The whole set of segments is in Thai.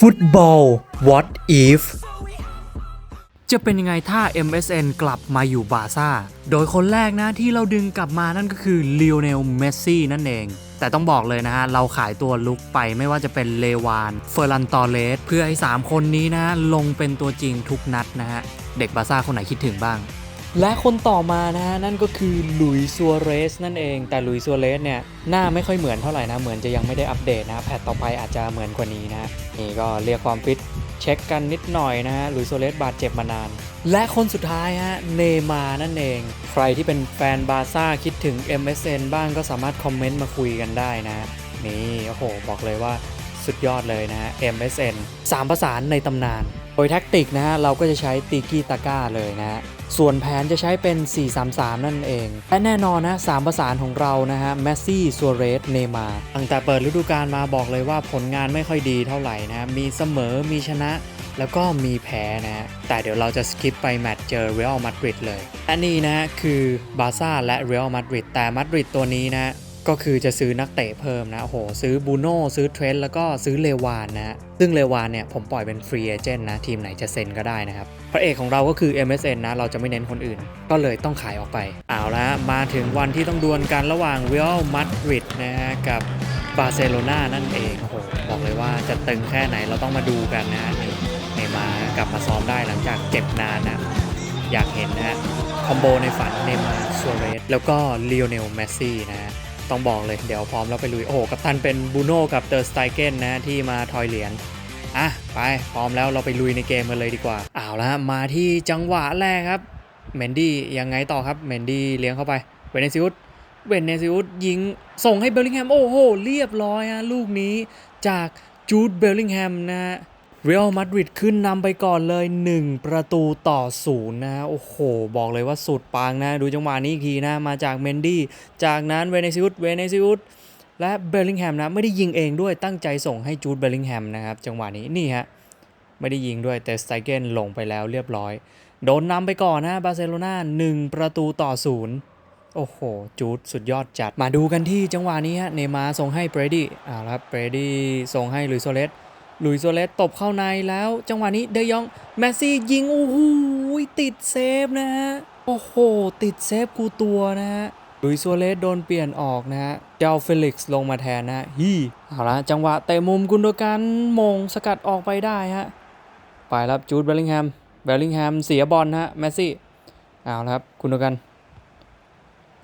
ฟุตบอล what if จะเป็นยังไงถ้า MSN กลับมาอยู่บาซ่า โดยคนแรกนะที่เราดึงกลับมานั่นก็คือลีโอเนล เมสซี่นั่นเอง แต่ต้องบอกเลยนะฮะ เราขายตัวลุกไปไม่ว่าจะเป็นเลวาน เฟอร์ลันตอเลส เพื่อให้ 3 คนนี้นะ ลงเป็นตัวจริงทุกนัดนะฮะ เด็กบาซ่าคนไหนคิดถึงบ้าง และคนต่อมานะฮะนั่นก็คือลุยซัวเรสนั่นเอง แต่ลุยซัวเรสเนี่ยหน้าไม่ค่อยเหมือนเท่าไหร่นะ เหมือนจะยังไม่ได้อัปเดตนะแพทต่อไปอาจจะเหมือนกว่านี้นะนี่ก็เรียกความฟิตเช็คกันนิดหน่อยนะฮะลุยซัวเรสบาดเจ็บมานาน และคนสุดท้ายฮะเนมานั่นเอง ใครที่เป็นแฟนบาซ่าคิดถึง MSN บ้างก็สามารถคอมเมนต์มาคุยกันได้นะนี่โอ้โหบอกเลยว่า สุดยอดเลยนะฮะ MSN 3 ประสานในตำนาน โดยแท็กติกนะฮะ เราก็จะใช้ตีกี้ตาก้าเลยนะฮะ ส่วนแผนจะใช้เป็น 4-3-3 นั่นเอง และแน่นอนนะ3ประสานของเรานะฮะแมสซี่ซัวเรสเนมาตั้งแต่เปิดฤดูกาลมาบอกเลยว่าผลงานไม่ค่อยดีเท่าไหร่นะมีเสมอมีชนะแล้วก็มีแพ้นะฮะ แต่เดี๋ยวเราจะสกิปไปแมตช์เจอเรอัลมาดริดเลยอันนี้นะฮะคือบาร์ซ่าและเรอัลมาดริดแต่มาดริดตัวนี้นะ ก็คือจะซื้อนักเตะเพิ่มนะโอ้โหซื้อบูโน่ซื้อเทรนต์แล้วก็ซื้อเลวานนะซึ่งเลวานเนี่ยผมปล่อยเป็นฟรีเอเจนต์นะทีมไหนจะเซ็นก็ได้นะครับพระเอกของเราก็คือ MSN นะเราจะไม่เน้นคนอื่น ก็เลยต้องขายออกไปเอาละมาถึงวันที่ต้องดวลกันระหว่างเรอัลมาดริดนะฮะกับบาร์เซโลนานั่นเองโอ้โหบอกเลยว่าจะตึงแค่ไหนเราต้องมาดูกันนะนี่เนมาร์กลับมาซ้อมได้หลังจากเจ็บนานนะอยากเห็นนะฮะคอมโบในฝันเนมาร์ซัวเรสแล้วก็ลีโอเนลเมสซี่นะ ต้องบอกเลยเดี๋ยวพร้อมแล้วไปลุย โอ้โหกับทันเป็นบูโน่กับเตอร์สไตเกนนะที่มาทอยเหรียญอะไปพร้อมแล้วเราไปลุยในเกมกันเลยดีกว่าเอาละมาที่จังหวะแรกครับเมนดี้ยังไงต่อครับเมนดี้เลี้ยงเข้าไปเวเนซิอุสเวเนซิอุสยิงส่งให้เบลลิงแฮมโอ้โหเรียบร้อยฮะลูกนี้จากจูดเบลลิงแฮมนะฮะ เรอัลมาดริดขึ้นนำไปก่อนเลย 1 ประตูต่อศูนย์นะโอ้โห บอกเลยว่าสุดปังนะ ดูจังหวะนี้อีกทีนะ มาจากเมนดี้ จากนั้นเวเนซิอุสเวเนซิอุสและเบลลิงแฮมนะ ไม่ได้ยิงเองด้วยตั้งใจส่งให้จูดเบลลิงแฮมนะครับ จังหวะนี้นี่ฮะ ไม่ได้ยิงด้วยแต่สไตเกนลงไปแล้วเรียบร้อย โดนนำไปก่อนนะบาร์เซโลนา1ประตูต่อศูนย์โอ้โห จูดสุดยอดจัดมาดูกันที่จังหวะนี้ฮะเนมาร์ส่งให้เบรดี้อ่าแล้วครับเบรดี้ส่งให้ลุยโซเลส ลุยส์โซเลสตบเข้าในแล้ว จังหวะนี้เดยองแมสซี่ยิงโอ้โหติดเซฟนะฮะโอ้โห ติดเซฟกูตัวนะฮะหลุยส์โซเลสโดนเปลี่ยนออกนะฮะเจ้าเฟลิกซ์ลงมาแทนนะฮีเอาละจังหวะเตะมุมกุนโดกันมงสกัดออกไปได้ฮะไปแล้วจูดเบลลิงแฮมเบลลิงแฮมเสียบอลนะฮะแมสซี่เอาละครับกุนโดกัน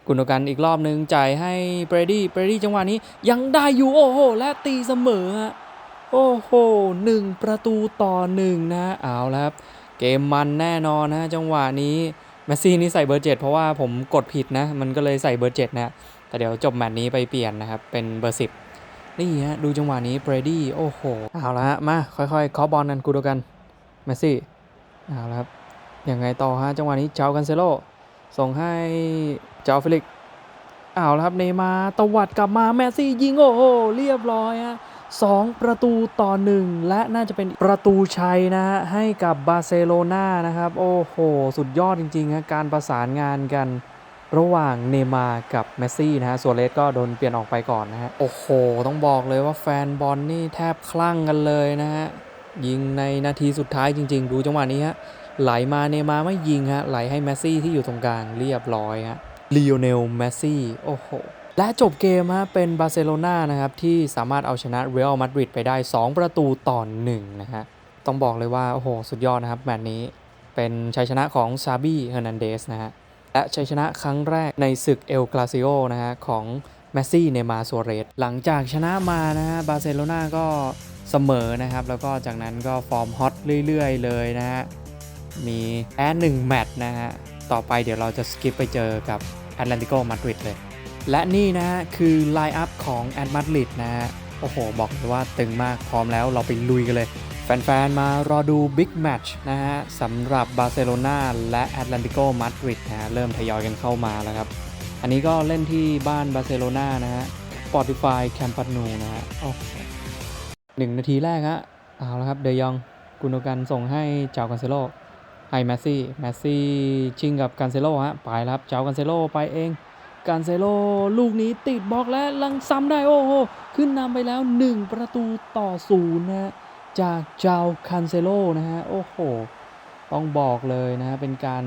กุนโดกันอีกรอบหนึ่งจ่ายให้เบรดี้เบรดี้จังหวะนี้ยังได้อยู่โอ้โหและตีเสมอฮะ โอ้โหหนึ่งประตูต่อหนึ่งนะ เอาแล้วครับ เกมมันแน่นอนนะจังหวะนี้แมสซี่นี่ใส่เบอร์เจ็ดเพราะว่าผมกดผิดนะ มันก็เลยใส่เบอร์เจ็ดนะ แต่เดี๋ยวจบแมตช์นี้ไปเปลี่ยนนะครับ เป็นเบอร์สิบนี่ฮะ ดูจังหวะนี้เบรดี้ โอ้โห เอาละฮะ มา ค่อยๆเคาะบอลกันกูดูกันแมสซี่ เอาละครับ ยังไงต่อฮะ จังหวะนี้เจ้ากันเซโล ส่งให้เจ้าฟิลิก เอาละครับ เนมาตวัดกลับมาแมสซี่ยิง โอ้โห เรียบร้อยฮะ 2 ประตูต่อ 1 และน่าจะเป็นประตูชัยนะฮะให้กับบาร์เซโลนานะครับ โอ้โห สุดยอดจริงๆฮะการประสานงานกันระหว่างเนมากับเมสซี่นะฮะส่วนเลสก็โดนเปลี่ยนออกไปก่อนนะฮะ โอ้โห ต้องบอกเลยว่าแฟนบอลนี่แทบคลั่งกันเลยนะฮะ ยิงในนาทีสุดท้ายจริง ๆ ดูจังหวะนี้ฮะ ไหลมาเนมาไม่ยิงฮะ ไหลให้เมสซี่ที่อยู่ตรงกลางเรียบร้อยฮะลีโอเนลเมสซี่ โอ้โห และจบเกมฮะเป็นบาร์เซโลนานะครับที่สามารถเอาชนะเรอัลมาดริดไปได้ 2 ประตูต่อ1นะฮะต้องบอกเลยว่า โอ้โห สุดยอดนะครับแมตช์นี้เป็นชัยชนะของซาบี้เฮอร์นันเดสนะฮะและชัยชนะครั้งแรกในศึกเอลคลาซิโอนะฮะของเมสซี่ เนมาร์ซัวเรส หลังจากชนะมานะฮะบาร์เซโลนาก็เสมอนะครับ แล้วก็จากนั้นก็ฟอร์มฮอตเรื่อยๆ เลยนะฮะ มีแพ้หนึ่งแมตช์นะฮะ ต่อไปเดี๋ยวเราจะสกิปไปเจอกับแอตเลติโกมาดริดเลย และนี่นะฮะคือไลน์อัพของแอตมาดริดนะฮะโอ้โห บอกเลยว่าตึงมากพร้อมแล้วเราไปลุยกันเลย แฟนๆ มารอดูบิ๊กแมตช์นะฮะสำหรับบาร์เซโลนาและแอตเลติโกมาดริดนะฮะเริ่มทยอยกันเข้ามาแล้วครับ อันนี้ก็เล่นที่บ้านบาร์เซโลนานะฮะ Spotify c a m p n o นะฮะโอ้โหหนึ่งนาทีแรกฮะเอาละครับ เดยองกุนโดกันส่งให้เจ้ากันเซโลให้แมสซี่แมสซี่ชิงกับการเซโลฮะไปแล้วครับเจ้ากันเซโลไปเอง การเซโลลูกนี้ติดบล็อกและลังซ้ำได้โอ้โหขึ้นนำไปแล้ว 1 ประตูต่อศูนย์นะฮะจากเจ้าคันเซโลนะฮะโอ้โหต้องบอกเลยนะฮะเป็นการ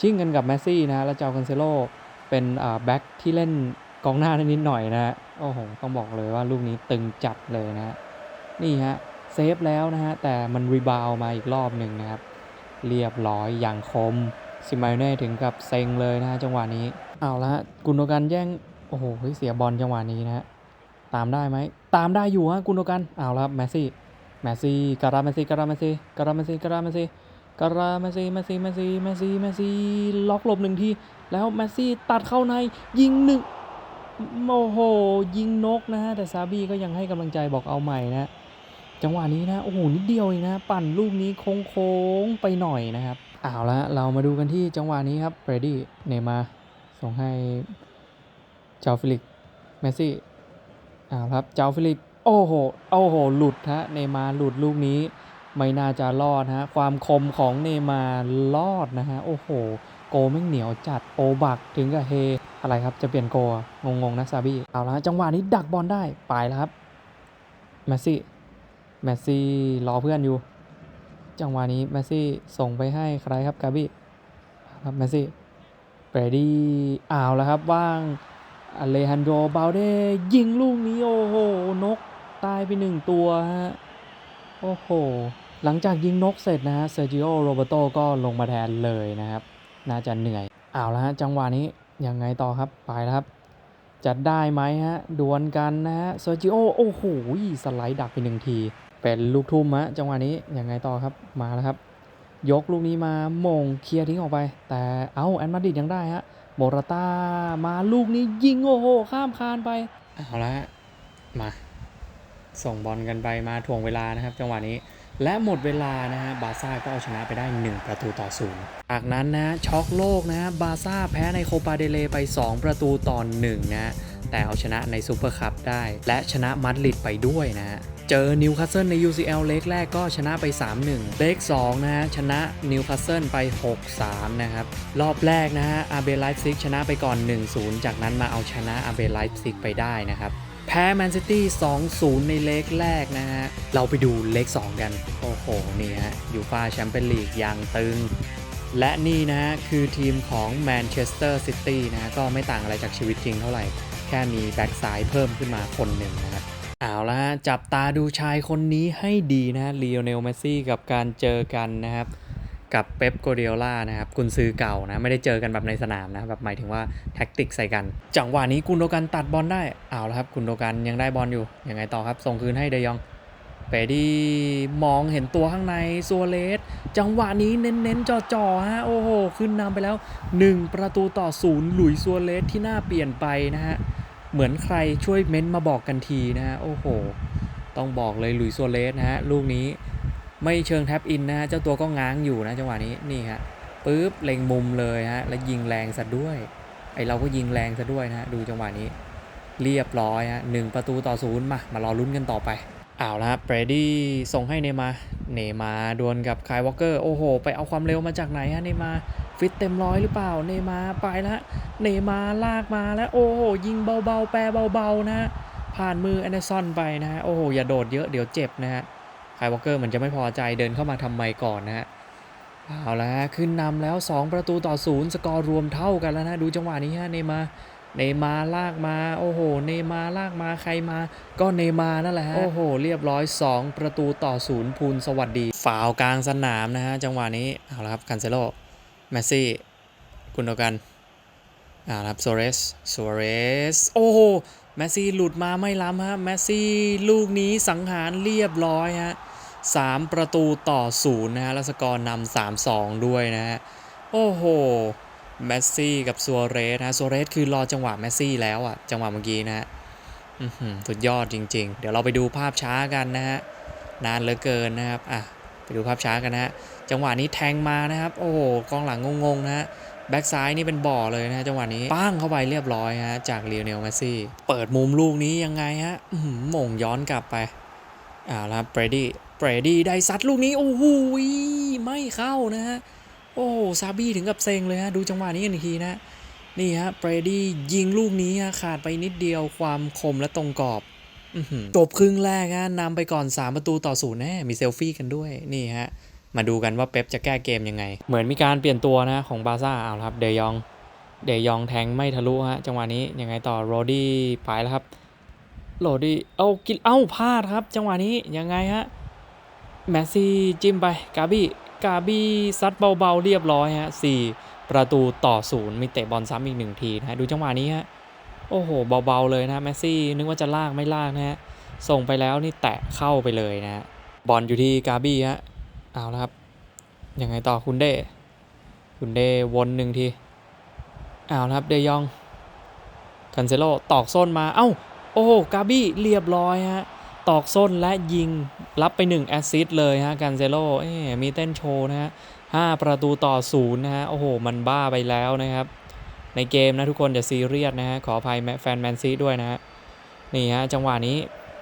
ชิ่งกันกับแมสซี่นะฮะแล้วจาคันเซโลเป็นแบ็คที่เล่นกองหน้านิดหน่อยนะฮะโอ้โหต้องบอกเลยว่าลูกนี้ตึงจัดเลยนะฮะนี่ฮะเซฟแล้วนะฮะแต่มันรีบาวมาอีกรอบหนึ่งนะครับ เรียบร้อยอย่างคมซิมายเน่ถึงกับเซ็งเลยนะฮะจังหวะนี้ เอาละกุนโดกันแย่ง โอ้โหเฮ้ยเสียบอลจังหวะนี้นะฮะ ตามได้ไหม ตามได้อยู่ฮะกุนโดกันเอาละแมสซี่ แมสซี่ การาแมสซี่ การาแมสซี่ การาแมสซี่ การาแมสซี่ การาแมสซี่ แมสซี่ แมสซี่ แมสซี่ แมสซี่ ล็อกหลบหนึ่งที แล้วแมสซี่ตัดเข้าใน ยิงหนึ่งโอ้โห ยิงนกนะฮะ แต่ซาบี้ก็ยังให้กำลังใจบอกเอาใหม่นะ จังหวะนี้นะ โอ้โห นิดเดียวเองนะ ปั่นลูกนี้โค้งๆไปหน่อยนะครับเอาละเรามาดูกันที่จังหวะนี้ครับเบรดี้ เนมา ส่งให้เจ้าฟิลิกเมสซี่เอาครับเจ้าฟิลิกโอ้โหโอ้โหหลุดฮะเนมาหลุดลูกนี้ไม่น่าจะรอดฮะความคมของเนมารอดนะฮะโอ้โห โกแม่เหนียวจัดโอบักถึงกับเฮ อะไรครับจะเปลี่ยนโกอะงงๆนะซาบี้เอาละจังหวะนี้ดักบอลได้ไปแล้วครับเมสซี่แมสซี่รอเพื่อนอยู่ จังหวะนี้แมสซี่ส่งไปให้ใครครับกาบี้ครับแมสซี่ เบรดี้อ้าวแล้วครับว่างอเลฮันโดบาเดยิงลูกนี้ โอ้โห นกตายไปหนึ่งตัวฮะ โอ้โห หลังจากยิงนกเสร็จนะฮะเซอร์จิโอโรเบโตก็ลงมาแทนเลยนะครับ น่าจะเหนื่อยอ้าวแล้วฮะ จังหวะนี้ยังไงต่อครับ ไปแล้วครับ จะได้ไหมฮะ ดวลกันนะฮะเซอร์จิโอโอ้โห สไลด์ดักไปหนึ่งที เป็นลูกทุ่มฮะ จังหวะนี้ยังไงต่อครับมาแล้วครับ ยกลูกนี้มามงเคลียร์ทิ้งออกไป แต่เอาแอนมาดริดยังได้ฮะโมราตามาลูกนี้ยิงโอ้โหข้ามคานไปเอาละฮะมา ส่งบอลกันไปมาถ่วงเวลานะครับ จังหวะนี้ และหมดเวลานะฮะบาซ่าก็เอาชนะไปได้ 1 ประตูต่อศูนย์จากนั้นนะช็อกโลกนะฮะบาซ่าแพ้ในโคปาเดเลไป 2 ประตูต่อ1นะฮะแต่เอาชนะในซูเปอร์คัพได้ และชนะมาดริดไปด้วยนะฮะเจอนิวคาสเซิลใน UCL เล็กแรกก็ชนะไป 3-1 เล็ก2นะฮะชนะนิวคาสเซิลไป 6-3 นะครับ รอบแรกนะฮะอาเบไลฟ์ซิกชนะไปก่อน 1-0 จากนั้นมาเอาชนะอาเบไลฟ์ซิกไปได้นะครับ พ้แมนซิตี้2-0 ในเล็กแรกนะฮะ เราไปดูเล็ก 2 กัน โอ้โห นี่ฮะยูฟาแชมเปี้ยนลีกอย่างตึง และนี่นะฮะ คือทีมของแมนเชสเตอร์ซิตี้นะฮะก็ไม่ต่างอะไรจากชีวิตจริงเท่าไหร่ แค่มีแบ็กซ้ายเพิ่มขึ้นมาคนหนึ่งนะครับเอาละฮะจับตาดูชายคนนี้ให้ดีนะฮะลีโอเนลเมสซี่กับการเจอกันนะครับ กับเป๊ปโกเดียล่านะครับกุนซือเก่านะ ไม่ได้เจอกันแบบในสนามนะ แบบหมายถึงว่าแท็กติกใส่กัน จังหวะนี้กุนโดกันตัดบอลได้เอาและครับ กุนโดกันยังได้บอลอยู่ ยังไงต่อครับ ส่งคืนให้เดยองเปดี้มองเห็นตัวข้างในซัวเลส จังหวะนี้เน้นๆจ่อๆฮะ โอ้โห ขึ้นนำไปแล้ว 1 ประตูต่อศูนย์หลุยซัวเลสที่น่าเปลี่ยนไปนะฮะ เหมือนใครช่วยเม้นต์มาบอกกันทีนะฮะ โอ้โห ต้องบอกเลยหลุยซัวเลสนะฮะ ลูกนี้ ไม่เชิงแท็บอินนะฮะเจ้าตัวก็ง้างอยู่นะจังหวะนี้นี่ฮะปุ๊บเล็งมุมเลยฮะแล้วยิงแรงซะด้วย ไอเราก็ยิงแรงซะด้วยนะฮะดูจังหวะนี้ เรียบร้อยฮะหนึ่งประตูต่อศูนย์มามารอลุ้นกันต่อไปเอาละเบรดี้ส่งให้เนมา เนมาดวลกับคายวอลเกอร์ โอ้โห ไปเอาความเร็วมาจากไหนฮะ เนมา ฟิตเต็มร้อยหรือเปล่า เนมาไปแล้วเนมาลากมาแล้ว โอ้โห ยิงเบาๆ แปรเบาๆนะฮะผ่านมือแอนเดอร์สันไปนะฮะ โอ้โห อย่าโดดเยอะเดี๋ยวเจ็บนะฮะ คายวอลเกอร์เหมือนจะไม่พอใจเดินเข้ามาทำไมก่อนนะฮะเอาละฮะขึ้นนำแล้ว 2 ประตูต่อศูนย์สกอร์รวมเท่ากันแล้วนะ ดูจังหวะนี้ฮะเนย์มาร์เนย์มาร์ลากมา โอ้โห เนย์มาร์ลากมาใครมา ก็เนย์มาร์นั่นแหละฮะโอ้โห เรียบร้อย 2 ประตูต่อศูนย์พูลสวัสดีฝาวกลางสนามนะฮะ จังหวะนี้เอาละครับคันเซโลแมสซี่กุนโดกันเอาละครับโซเรสโซเรสโอ้โห แมสซี่หลุดมาไม่ล้ำฮะแมสซี่ลูกนี้สังหารเรียบร้อยฮะสามประตูต่อศูนย์นะฮะแล้วสกอร์นำสามสองด้วยนะฮะโอ้โหแมสซี่กับซัวเรสนะซัวเรสคือรอจังหวะแมสซี่แล้วอะจังหวะเมื่อกี้นะฮะหือสุดยอดจริง ๆ เดี๋ยวเราไปดูภาพช้ากันนะฮะนานเหลือเกินนะครับอะไปดูภาพช้ากันนะฮะจังหวะนี้แทงมานะครับ โอ้โหกองหลังงงๆนะฮะ แบ็กซ้ายนี่เป็นบ่อเลยนะจังหวะนี้ปั้งเข้าไปเรียบร้อยฮะจากลีโอเนลเมสซี่ เปิดมุมลูกนี้ยังไงฮะอื้อหือหม่งย้อนกลับไปอ่าแล้วเบรดี้เบรดี้ได้ซัดลูกนี้ โอ้โหไม่เข้านะฮะโอ้ซาบี้ถึงกับเซ็งเลยฮะดูจังหวะนี้กันอีกทีนะนี่ฮะเบรดี้ยิงลูกนี้ฮะขาดไปนิดเดียวความคมและตรงกรอบจบครึ่งแรกฮะนำไปก่อน 3 ประตูต่อศูนย์แน่มีเซลฟี่กันด้วยนี่ฮะ มาดูกันว่าเป๊ปจะแก้เกมยังไง เหมือนมีการเปลี่ยนตัวนะของบาซ่าเอาละครับเดยอง เดยองแทงไม่ทะลุฮะจังหวะนี้ยังไงต่อโรดี้ไปแล้วครับโรดี้เอากินเอ้าพลาดครับ จังหวะนี้ยังไงฮะแมสซี่จิ้มไปกาบี้กาบี้ซัดเบาๆเรียบร้อยฮะสี่ประตูต่อศูนย์มีเตะบอลซ้ำอีกหนึ่งทีนะฮะดูจังหวะนี้ฮะโอ้โหเบาๆเลยนะแมสซี่นึกว่าจะลากไม่ลากนะฮะส่งไปแล้วนี่แตะเข้าไปเลยนะบอลอยู่ที่กาบี้ฮะ เอาละครับ ยังไงต่อคุณเดคุณเดวนหนึ่งที เอาวนะครับเดยอง กันเซโลตอกส้นมา เอ้า โอ้โหกาบี้เรียบร้อยฮะ ตอกส้นและยิงรับไป1แอสซิสต์เลยฮะ กันเซโลเอ๊ะมีเต้นโชว์นะฮะห้าประตูต่อศูนย์นะฮะ โอ้โห มันบ้าไปแล้วนะครับ ในเกมนะทุกคนอย่าซีเรียสนะฮะ ขออภัยแฟนแมนซีด้วยนะฮะ นี่ฮะ จังหวะนี้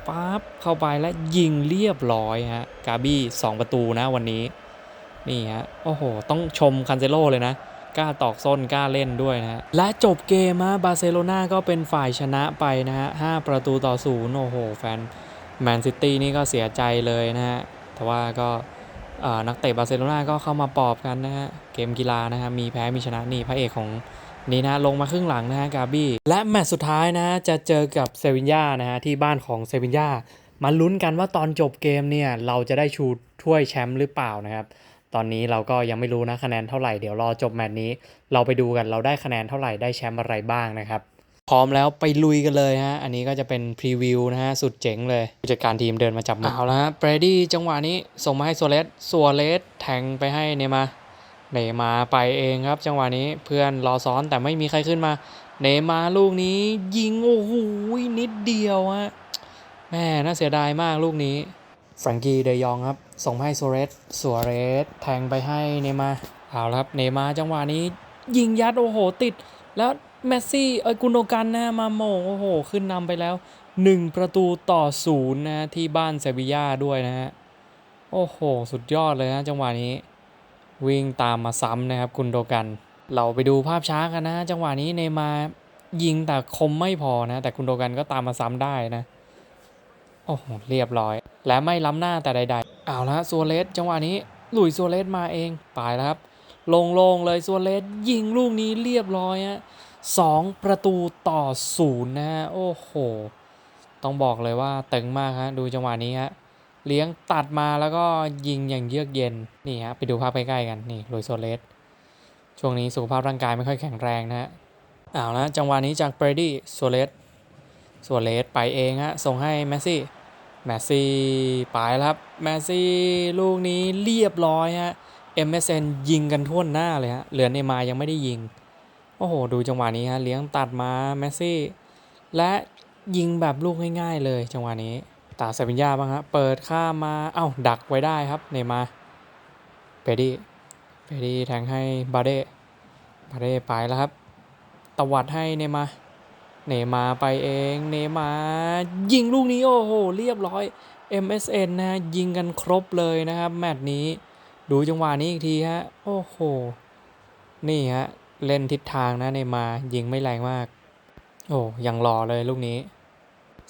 ปั๊บเข้าไปและยิงเรียบร้อยฮะกาบี้2ประตูนะวันนี้ นี่ฮะโอ้โห ต้องชมคันเซโลเลยนะกล้าตอกส้นกล้าเล่นด้วยนะฮะและจบเกมฮะบาร์เซโลนาก็เป็นฝ่ายชนะไปนะฮะ5ประตูต่อศูนย์โอ้โห แฟนแมนซิตี้นี่ก็เสียใจเลยนะฮะแต่ว่าก็เอ่อนักเตะบาร์เซโลนาก็เข้ามาปอบกันนะฮะเกมกีฬานะฮะมีแพ้มีชนะนี่พระเอกของ นี่นะลงมาครึ่งหลังนะฮะกาบี้และแมตช์สุดท้ายนะฮะจะเจอกับเซวินยานะฮะที่บ้านของเซวินยามาลุ้นกันว่าตอนจบเกมเนี่ยเราจะได้ชูถ้วยแชมป์หรือเปล่านะครับ ตอนนี้เราก็ยังไม่รู้นะคะแนนเท่าไหร่เดี๋ยวรอจบแมตช์นี้ เราไปดูกันเราได้คะแนนเท่าไหร่ได้แชมป์อะไรบ้างนะครับพร้อมแล้วไปลุยกันเลยฮะ อันนี้ก็จะเป็นพรีวิวนะฮะ สุดเจ๋งเลยผู้จัดการทีมเดินมาจับมือเอาละฮะเบรดี้จังหวะนี้ส่งมาให้ซัวเรสซัวเรสแทงไปให้เนย์มาร์ เนมาไปเองครับ จังหวะนี้เพื่อนรอซ้อนแต่ไม่มีใครขึ้นมา เนมาลูกนี้ยิงโอ้โหนิดเดียวฮะแม่น่าเสียดายมากลูกนี้แฟรงกี้เดยองครับ ส่งให้โซเรสซัวเรส แทงไปให้เนมาเอาละครับเนมาจังหวะนี้ ยิงยัดโอ้โหติด แล้วเมสซี่เอยกุนโดกันนะมาโมโอ้โห ขึ้นนำไปแล้ว 1 ประตูต่อศูนย์นะที่บ้านเซบีย่าด้วยนะฮะโอ้โห สุดยอดเลยนะจังหวะนี้ วิ่งตามมาซ้ำนะครับกุนโดกัน เราไปดูภาพช้ากันนะ จังหวะนี้เนมายิงแต่คมไม่พอนะ แต่กุนโดกันก็ตามมาซ้ำได้นะโอ้โหเรียบร้อย และไม่ล้ำหน้าแต่ใด ๆ เอาละซัวเรสจังหวะนี้หลุยซัวเรสมาเองไปแล้วครับ ลงๆเลยซัวเรสยิงลูกนี้เรียบร้อยฮะสองประตูต่อศูนย์นะฮะโอ้โห ต้องบอกเลยว่าตึงมากฮะดูจังหวะนี้ฮะ เลี้ยงตัดมาแล้วก็ยิงอย่างเยือกเย็นนี่ฮะไปดูภาพใกล้ๆกันนี่ลุยโซเลสช่วงนี้สุขภาพร่างกายไม่ค่อยแข็งแรงนะฮะเอาละจังหวะนี้จากเบรดี้โซเลสโซเลสไปเองฮะส่งให้แมสซี่แมสซี่ไปแล้วครับแมสซี่ลูกนี้เรียบร้อยฮะ MSN ยิงกันทั่วหน้าเลยฮะเหลือเนย์มายังไม่ได้ยิง โอ้โห ดูจังหวะนี้ฮะเลี้ยงตัดมาแมสซี่และยิงแบบลูกง่ายๆเลยจังหวะนี้ ตาเซบินยาบ้างฮะ เปิดข้ามมาเอ้าดักไว้ได้ครับเนมาเปดี้เปดี้แทงให้บาเด้บาเด้ไปแล้วครับ ตวัดให้เนมาเนมาไปเองเนมายิงลูกนี้โอ้โหเรียบร้อย MSN นะฮะยิงกันครบเลยนะครับ แมตช์นี้ดูจังหวะนี้อีกทีฮะ โอ้โห นี่ฮะ เล่นทิศทางนะในมายิงไม่แรงมาก โอ้ยังหล่อเลยลูกนี้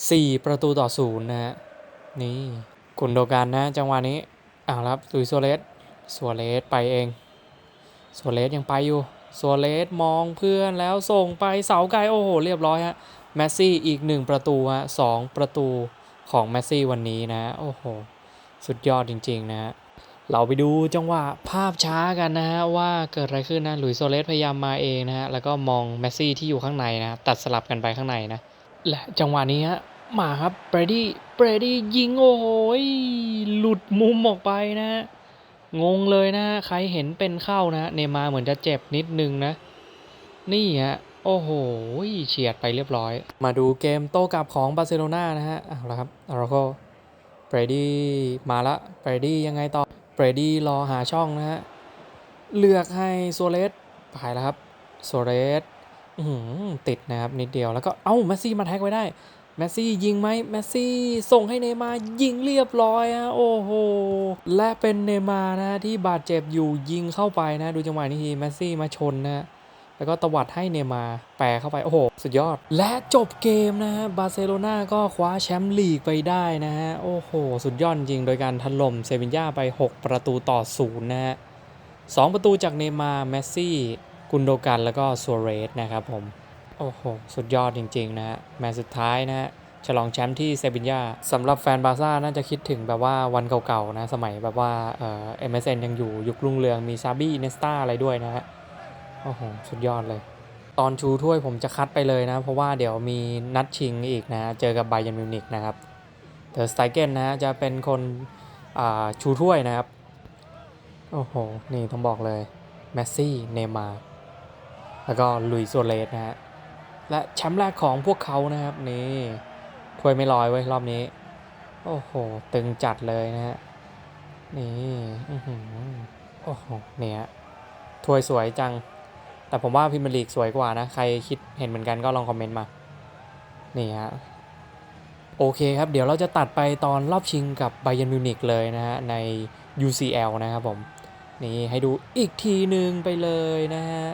4 ประตูต่อศูนย์นะฮะนี่กุนโดกันนะจังหวะนี้อ้าวครับลุยโซเลสโซเลสไปเองโซเลสยังไปอยู่โซเลสมองเพื่อนแล้วส่งไปเสาไกลโอ้โหเรียบร้อยฮะแมสซี่อีก 1 ประตูฮะสองประตูของแมสซี่วันนี้นะโอ้โหสุดยอดจริง ๆ นะฮะเราไปดูจังหวะภาพช้ากันนะฮะว่าเกิดอะไรขึ้นนะหลุยส์โซเลสพยายามมาเองนะฮะแล้วก็มองเมสซี่ที่อยู่ข้างในนะตัดสลับกันไปข้างในนะและจังหวะนี้ฮะ มาครับเบรดี้เบรดี้ยิงโอ้โหยหลุดมุมออกไปนะ งงเลยนะ ใครเห็นเป็นเข้านะเนมาเหมือนจะเจ็บนิดนึงนะ นี่ฮะโอ้โหเฉียดไปเรียบร้อย มาดูเกมโต้กลับของบาร์เซโลนานะฮะเอาละครับอาราโกเบรดี้มาละเบรดี้ยังไงต่อเบรดี้รอหาช่องนะฮะเลือกให้โซเลสไปแล้วครับโซเลสอื้อหือติดนะครับนิดเดียวแล้วก็เอ้าแมสซี่มาแท็กไว้ได้ แมสซี่ยิงไหมแมสซี่ส่งให้เนมายิงเรียบร้อยฮะโอ้โหและเป็นเนมานะที่บาดเจ็บอยู่ยิงเข้าไปนะ ดูจังหวะนี้ทีแมสซี่มาชนนะแล้วก็ตวัดให้เนมาแปรเข้าไป โอ้โห สุดยอด และจบเกมนะฮะบาร์เซโลนาก็คว้าแชมป์ลีกไปได้นะฮะ โอ้โห สุดยอดจริง โดยการถล่มเซวินยาไป 6 ประตูต่อศูนย์นะฮะสองประตูจากเนมาร์เมสซี่ กุนโดกันแล้วก็ซัวเรสนะครับผม โอ้โห สุดยอดจริงๆนะฮะแมตช์สุดท้ายนะฮะฉลองแชมป์ที่เซบินยาสำหรับแฟนบาร์ซ่าน่าจะคิดถึงแบบว่าวันเก่าๆนะ สมัยแบบว่าเอ่อ MSN ยังอยู่ยุครุ่งเรืองมีซาบี้เนสตาอะไรด้วยนะฮะโอ้โห สุดยอดเลย ตอนชูถ้วยผมจะคัดไปเลยนะ เพราะว่าเดี๋ยวมีนัดชิงอีกนะ เจอกับไบย r n มิวนิกนะครับเทอสไตเกนนะฮะจะเป็นคนชูถ้วยนะครับ โอ้โห นี่ต้องบอกเลยเมสซี่ เนมาร์แล้วก็ลุยโซเลสนะฮะ และแชมป์แรกของพวกเขานะครับนี่ถ้วยไม่ลอยไว้รอบนี้ โอ้โห ตึงจัดเลยนะฮะนี่โอ้โหเนี่ยถ้วยสวยจัง แต่ผมว่าพรีเมียร์ลีกสวยกว่านะ ใครคิดเห็นเหมือนกันก็ลองคอมเมนต์มา นี่ฮะโอเคครับ เดี๋ยวเราจะตัดไปตอนรอบชิงกับไบ e r n มิวนิกเลยนะฮะ ใน UCL นะครับผม นี่ให้ดูอีกทีหนึ่งไปเลยนะฮะ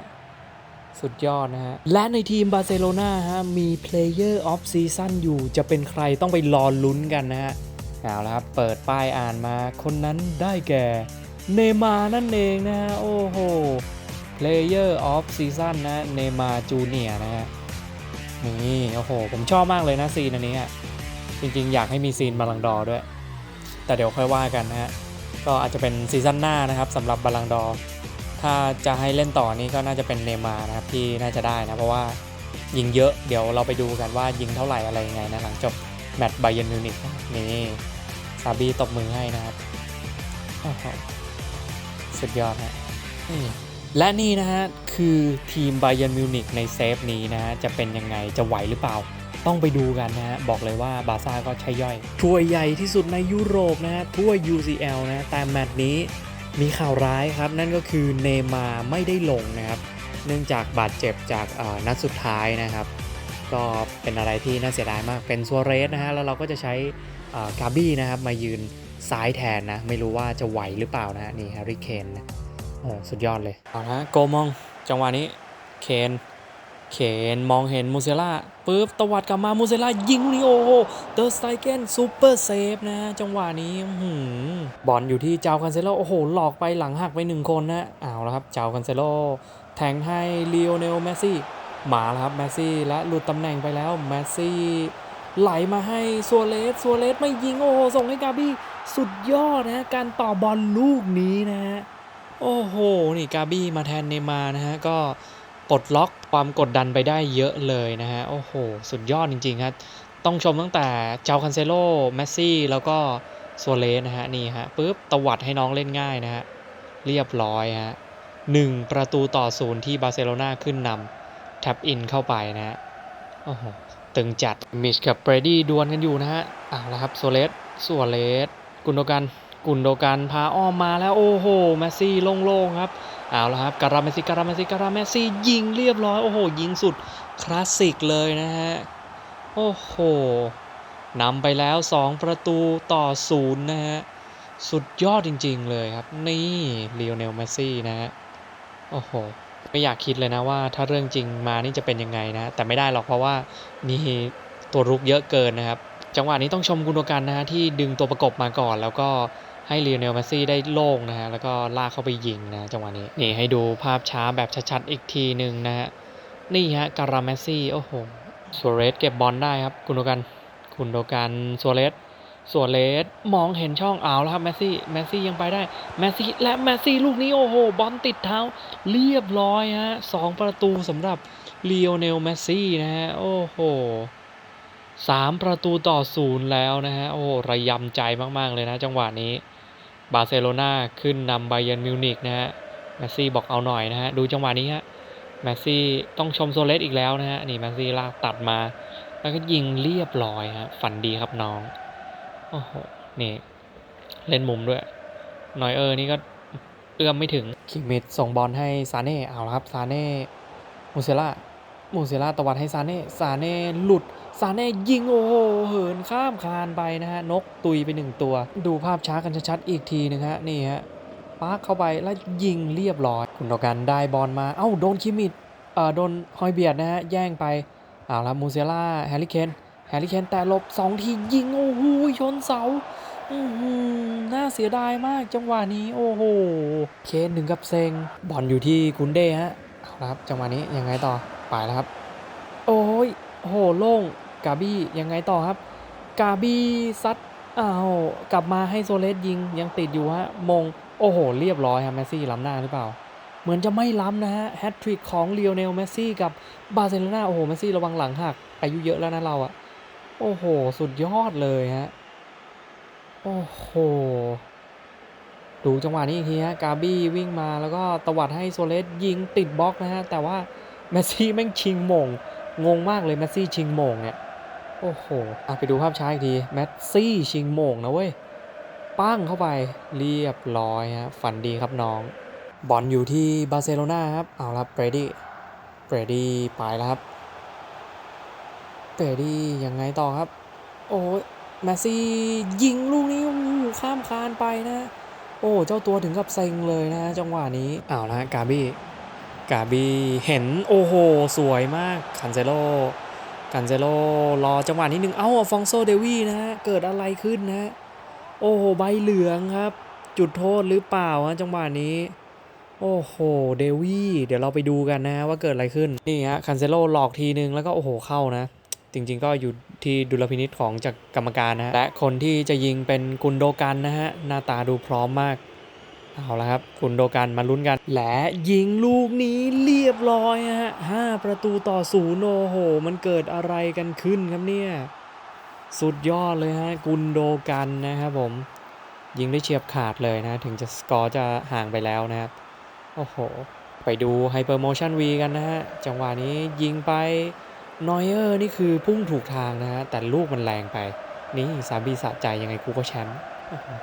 สุดยอดนะฮะ และในทีมบาร์เซโลนาฮะ มี Player of Season อยู่จะเป็นใครต้องไปรอลุ้นกันนะฮะ เอาละครับ เปิดป้ายอ่านมาคนนั้นได้แก่เนมานั่นเองนะฮะ โอ้โห Player of Season นะเนมาร์จูเนียนะฮะ นี่ โอ้โห ผมชอบมากเลยนะซีนอันนี้อะจริงๆ อยากให้มีซีนบาลังดอร์ด้วย แต่เดี๋ยวค่อยว่ากันนะฮะ ก็อาจจะเป็นซีซั่นหน้านะครับสำหรับบาลังดอร์ ถ้าจะให้เล่นต่อนี้ก็น่าจะเป็นเนมานะครับที่น่าจะได้นะเพราะว่ายิงเยอะเดี๋ยวเราไปดูกันว่ายิงเท่าไหร่อะไรยังไงนะหลังจบแมตช์ไบเยนมิวนิกนี่ซาบีตบมือให้นะครับสุดยอดนะและนี่นะฮะคือทีมไบเยนมิวนิกในเซฟนี้นะฮะจะเป็นยังไงจะไหวหรือเปล่า ต้องไปดูกันนะฮะบอกเลยว่าบาร์ซ่าก็ใช่ย่อยถ้วยใหญ่ที่สุดในยุโรปนะฮะถ้วย UCL นะแต่แมตช์นี้ มีข่าวร้ายครับนั่นก็คือเนมาไม่ได้ลงนะครับ เนื่องจากบาดเจ็บจากนัดสุดท้ายนะครับ ก็เป็นอะไรที่น่าเสียดายมากเป็นซัวเรสนะฮะแล้วเราก็จะใช้กาบี้นะครับมายืนซ้ายแทนนะ ไม่รู้ว่าจะไหวหรือเปล่านะฮะนี่แฮร์รี่เคนโอ้สุดยอดเลยเอาละโกมองจังหวะนี้เคน เคนมองเห็นมูเซล่าปุ๊บตวัดกลับมามูเซล่ายิงลีโอเดอร์สไตเกนซูเปอร์เซฟนะ จังหวะนี้หืบอลอยู่ที่เจ้าคันเซโลโอ้โห หลอกไปหลังหักไปหนึ่งคนนะเอาแล้วครับเจ้าคันเซโลแทงให้ลีโอเนลเมสซี่มาแล้วครับเมสซี่และหลุดตำแหน่งไปแล้วเมสซี่ไหลมาให้ซัวเลสซัวเลสไม่ยิงโอ้โหส่งให้กาบี้สุดยอดนะการต่อบอลลูกนี้นะ โอ้โหนี่กาบี้มาแทนเนมานะฮะก็ ปลดล็อกความกดดันไปได้เยอะเลยนะฮะ โอ้โห สุดยอดจริงๆครับ ต้องชมตั้งแต่เจ้าคันเซโลเมสซี่ แล้วก็โซเลสนะฮะ นี่ฮะปุ๊บตวัดให้น้องเล่นง่ายนะฮะ เรียบร้อยฮะหนึ่งประตูต่อศูนย์ที่บาร์เซโลนาขึ้นนำแท็บอินเข้าไปนะฮะ โอ้โห ตึงจัดมิชกับเบรดี้ดวลกันอยู่นะฮะเอาละครับโซเลสโซเลสกุนโดกันกุนโดกันพาอ้อมมาแล้วโอ้โหเมสซี่โล่งๆครับ เอาละครับการาเมซี่การาเมซี่การาเมซี่ยิงเรียบร้อย โอ้โห ยิงสุดคลาสสิกเลยนะฮะ โอ้โหนำไปแล้ว 2 ประตูต่อศูนย์นะฮะ สุดยอดจริง ๆ เลยครับ นี่เลโอเนลเมซี่นะฮะ โอ้โห ไม่อยากคิดเลยนะว่าถ้าเรื่องจริงมานี่จะเป็นยังไงนะ แต่ไม่ได้หรอกเพราะว่ามีตัวรุกเยอะเกินนะครับ จังหวะนี้ต้องชมกุนโดกันนะฮะที่ดึงตัวประกบมาก่อนแล้วก็ ให้ลีโอเนลเมสซี่ได้โล่งนะฮะแล้วก็ลากเข้าไปยิงนะจังหวะนี้นี่ให้ดูภาพช้าแบบชัดๆอีกทีหนึ่งนะฮะนี่ฮะการาเมซี่โอ้โหซัวเรสเก็บบอลได้ครับกุนโดกันกุนโดกันซัวเรสซัวเรสมองเห็นช่องเอาแล้วครับเมสซี่เมสซี่ยังไปได้เมสซี่และเมสซี่ลูกนี้โอ้โหบอลติดเท้า เรียบร้อยฮะสองประตูสำหรับลีโอเนลเมสซี่นะฮะโอ้โหสามประตูต่อศูนย์แล้วนะฮะโอ้ระยำใจมาก ๆ เลยนะจังหวะนี้ บาร์เซโลนาขึ้นนำไบเยนมิวนิกนะฮะแมสซี่บอกเอาหน่อยนะฮะดูจังหวะนี้ฮะแมสซี่ต้องชมโซเลสอีกแล้วนะฮะนี่แมสซี่ลากตัดมา แล้วก็ยิงเรียบร้อยฮะฝันดีครับน้องโอ้โหนี่ เล่นมุมด้วยนอยเออร์นี่ก็เอื้อมไม่ถึงคิมมิดส่งบอลให้ซาเน่เอาละครับซาเน่มูเซล่ามูเซล่าตะวัดให้ซาเน่ซาเน่หลุด ซาเน่ยิงโอ้โหเหินข้ามคานไปนะฮะนกตุยไปหนึ่งตัว ดูภาพช้ากันชัดๆอีกทีหนึงฮะนี่ฮะปาร์คเข้าไปแล้วยิงเรียบร้อย คุณโดกันได้บอลมา เอ้าโดนคิมมิดเอ่อโดนฮอยเบียดนะฮะแย่งไปเอาละมูเซล่าแฮร์รี่เคนแฮร์รี่เคนแต่ลบสองทียิงโอ้โหชนเสาอือหือน่าเสียดายมากจังหวะนี้โอ้โหเคนถึงกับเซงบอลอยู่ที่กุนเด้ฮะเอาละครับจังหวะนี้ยังไงต่อไปแล้วครับ โอ้ยโอ้โหโล่ง กาบี้ยังไงต่อครับ กาบี้ซัดอ้าวกลับมาให้โซเลสยิงยังติดอยู่ฮะมงโอ้โห เรียบร้อยครับแมสซี่ล้ำหน้าหรือเปล่า เหมือนจะไม่ล้ำนะฮะแฮตทริกของเล o เนลเมสซี่กับบาร์เซโลนาโอ้โหเมสซี่ระวังหลังหักอายุเยอะแล้วนะเราอะโอ้โห สุดยอดเลยฮะโอ้โหดูจังหวะนี้อีกทีฮะกาบี้วิ่งมาแล้วก็ตวัดให้โซเลสยิงติดบล็อกนะฮะแต่ว่าเมสซี่แม่งชิงมงงงมากเลยเมสซี่ชิงมงเนี่ย โอ้โหอะไปดูภาพช้าอีกทีเมสซี่ชิงโมงนะเว้ย ปั้งเข้าไปเรียบร้อยฮะ ฝันดีครับน้อง บอลอยู่ที่บาร์เซโลนาครับ เอาละเบรดี้ เบรดี้ไปแล้วครับ เบรดี้ยังไงต่อครับ โอ้แมสซี่ยิงลูกนี้โอ้ข้ามคานไปนะ โอ้ เจ้าตัวถึงกับเซ็งเลยนะจังหวะนี้เอาละกาบี้ กาบี้เห็นโอ้โห สวยมากคันเซโล คันเซโลรอจังหวะนิดนึง เอ้าฟองโซเดวีนะฮะ เกิดอะไรขึ้นนะโอ้โห ใบเหลืองครับ จุดโทษหรือเปล่าฮะจังหวะนี้ โอ้โห เดวี่เดี๋ยวเราไปดูกันนะว่าเกิดอะไรขึ้น นี่ฮะคันเซโลหลอกทีนึงแล้วก็โอ้โหเข้านะ จริงๆก็อยู่ที่ดุลพินิษของจากกรรมการนะฮะและคนที่จะยิงเป็นกุนโดกันนะฮะ หน้าตาดูพร้อมมาก เอาละครับกุนโดกันมาลุ้นกัน และยิงลูกนี้เรียบร้อยฮะห้าประตูต่อศูนย์โอโห มันเกิดอะไรกันขึ้นครับเนี่ย สุดยอดเลยฮะกุนโดกันนะครับผม ยิงได้เฉียบขาดเลยนะ ถึงจะสกอร์จะห่างไปแล้วนะครับ โอ้โห ไปดูไฮเปอร์โมชั่นวีกันนะฮะ จังหวะนี้ยิงไปนอยเออร์นี่คือพุ่งถูกทางนะฮะ แต่ลูกมันแรงไป นี่ซาบีสะใจยังไงกูก็แชมป์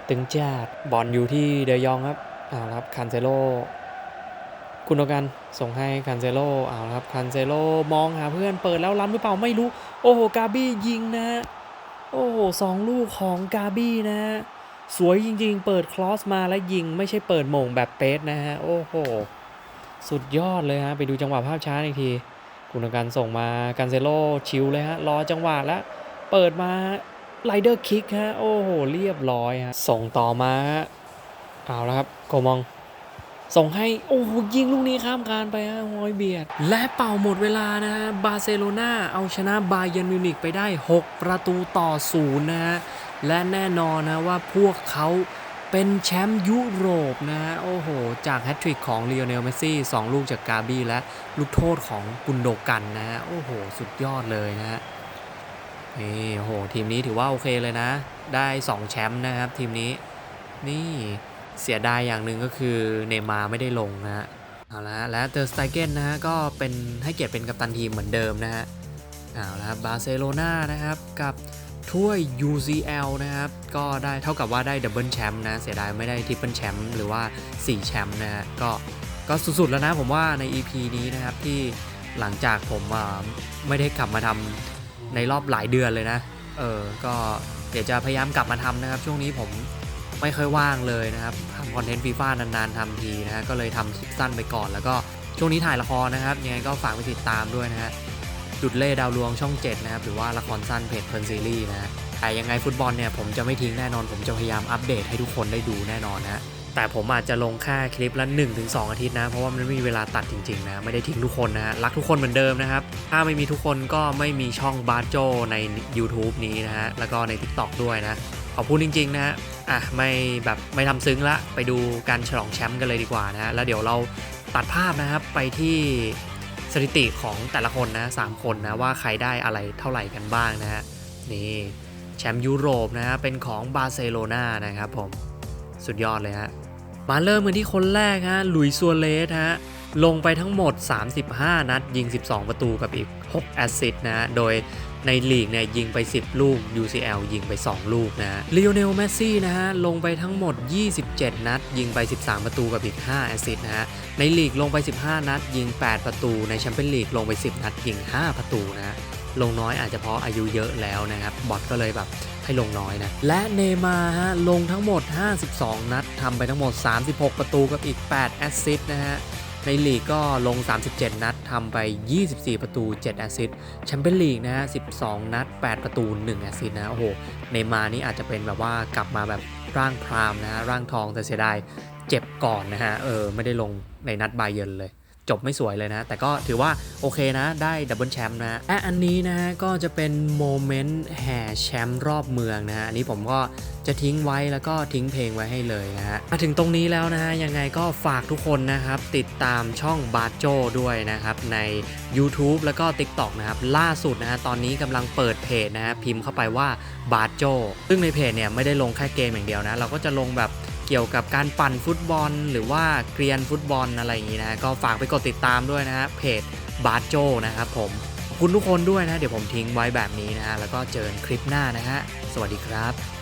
ตึงจ้าดบอลอยู่ที่เดยองครับเอาครับคันเซโลคุณโดกันส่งให้คันเซโลเอาครับคันเซโลมองหาเพื่อนเปิดแล้วล้ำหรือเปล่าไม่รู้ โอ้โหกาบี้ยิงนะ โอ้โหสองลูกของกาบี้นะ สวยจริงๆ เปิดคลอสมาแล้วยิง ไม่ใช่เปิดโมงแบบเป๊ะนะฮะโอ้โหสุดยอดเลยฮะไปดูจังหวะภาพช้าอีกทีกุณการส่งมากันเซโลชิวเลยฮะรอจังหวะแล้วเปิดมา ไลเดอร์คิกฮะ โอ้โห เรียบร้อยฮะ ส่งต่อมาฮะเอาแล้วครับ โกมอง ส่งให้ โอ้โห ยิงลูกนี้ข้ามคานไปฮะฮอยเบียด และเป่าหมดเวลานะฮะ บาร์เซโลนาเอาชนะบาเยร์นมิวนิกไปได้ 6 ประตูต่อศูนย์นะฮะ และแน่นอนนะว่าพวกเขาเป็นแชมป์ยุโรปนะฮะ โอ้โห จากแฮตทริกของลีโอเนลเมสซี่2ลูกจากกาบี้และลูกโทษของกุนโดกันนะฮะ โอ้โห สุดยอดเลยนะฮะ นี่โหทีมนี้ถือว่าโอเคเลยนะ ได้ 2 แชมป์นะครับทีมนี้ นี่เสียดายอย่างหนึ่งก็คือเนมาไม่ได้ลงนะฮะเอาละและเตอร์สไตเกนนะฮะก็เป็นให้เกียรติเป็นกัปตันทีมเหมือนเดิมนะฮะเอาละบาร์เซโลนานะครับกับถ้วย UCL นะครับ ก็ได้เท่ากับว่าได้ดับเบิลแชมป์นะ เสียดายไม่ได้ทริปเปิลแชมป์หรือว่า 4 แชมป์นะฮะก็ก็สุดๆแล้วนะผมว่าใน EP นี้นะครับที่หลังจากผมไม่ได้กลับมาทำ ในรอบหลายเดือนเลยนะ เออ ก็เดี๋ยวจะพยายามกลับมาทำนะครับ ช่วงนี้ผมไม่ค่อยว่างเลยนะครับทำคอนเทนต์ฟีฟ่านานๆทำทีนะฮะก็เลยทำคลิปสั้นไปก่อน แล้วก็ช่วงนี้ถ่ายละครนะครับ ยังไงก็ฝากไปติดตามด้วยนะฮะ จุดเล่ดาวลวงช่อง 7 นะครับ หรือว่าละครสั้นเพจเพลินซีรีส์นะฮะแต่ยังไงฟุตบอลเนี่ยผมจะไม่ทิ้งแน่นอน ผมจะพยายามอัปเดตให้ทุกคนได้ดูแน่นอนนะฮะ แต่ผมอาจจะลงแค่คลิปละ 1-2 อาทิตย์นะ เพราะว่ามันไม่มีเวลาตัดจริงๆนะ ไม่ได้ทิ้งทุกคนนะฮะรักทุกคนเหมือนเดิมนะครับ ถ้าไม่มีทุกคนก็ไม่มีช่องบาร์โจใน YouTube นี้นะฮะ แล้วก็ใน TikTok ด้วยนะ ขอบคุณจริง ๆ นะฮะอะไม่แบบไม่ทำซึ้งละไปดูการฉลองแชมป์กันเลยดีกว่านะฮะแล้วเดี๋ยวเราตัดภาพนะครับไปที่สถิติของแต่ละคนนะสามคนนะว่าใครได้อะไรเท่าไหร่กันบ้างนะฮะนี่แชมป์ยุโรปนะฮะเป็นของบาร์เซโลนานะครับผม สุดยอดเลยฮะ มาเริ่มกันที่คนแรกฮะลุยส์ซัวเรสฮะลงไปทั้งหมด 35 นัด ยิง 12 ประตูกับอีก 6 แอสซิสต์นะฮะโดยในลีกเนี่ยยิงไป 10 ลูก UCL ยิงไป 2 ลูกนะฮะลีโอเนลเมสซี่นะฮะ ลงไปทั้งหมด 27 นัด ยิงไป 13 ประตูกับอีก 5 แอสซิสต์นะฮะ ในลีกลงไป 15 นัด ยิง 8 ประตู ในแชมเปี้ยนลีกลงไป 10 นัด ยิง 5 ประตูนะฮะลงน้อยอาจจะเพราะอายุเยอะแล้วนะครับ บอทก็เลยแบบ ให้ลงน้อยนะ และเนมาร์ฮะลงทั้งหมด 52 นัดทำไปทั้งหมด 36 ประตูกับอีก 8 แอสซิสต์นะฮะในลีกก็ลง 37 นัดทำไป 24 ประตู 7 แอสซิสต์แชมเปี้ยนลีกนะฮะ 12 นัด 8 ประตู 1 แอสซิสต์นะโอ้โหในมาร์นี่อาจจะเป็นแบบว่ากลับมาแบบร่างพรามนะฮะร่างทองแต่เสียดายเจ็บก่อนนะฮะเออไม่ได้ลงในนัดบาเยิร์นเลย จบไม่สวยเลยนะ แต่ก็ถือว่าโอเคนะได้ดับเบิลแชมป์นะและอันนี้นะฮะก็จะเป็นโมเมนต์แห่แชมป์รอบเมืองนะฮะอันนี้ผมก็จะทิ้งไว้แล้วก็ทิ้งเพลงไว้ให้เลยนะฮะมาถึงตรงนี้แล้วนะฮะยังไงก็ฝากทุกคนนะครับ ติดตามช่องบาโจด้วยนะครับ ใน YouTube แล้วก็ TikTok นะครับ ล่าสุดนะฮะตอนนี้กำลังเปิดเพจนะฮะพิมพ์เข้าไปว่าบาโจซึ่งในเพจเนี่ยไม่ได้ลงแค่เกมอย่างเดียวนะ เราก็จะลงแบบ เกี่ยวกับการปั่นฟุตบอล หรือว่าเกรียนฟุตบอลอะไรอย่างนี้นะก็ฝากไปกดติดตามด้วยนะฮะเพจบาร์โจนะครับผมขอบคุณทุกคนด้วยนะ เดี๋ยวผมทิ้งไว้แบบนี้นะฮะแล้วก็เจอกันคลิปหน้านะฮะสวัสดีครับ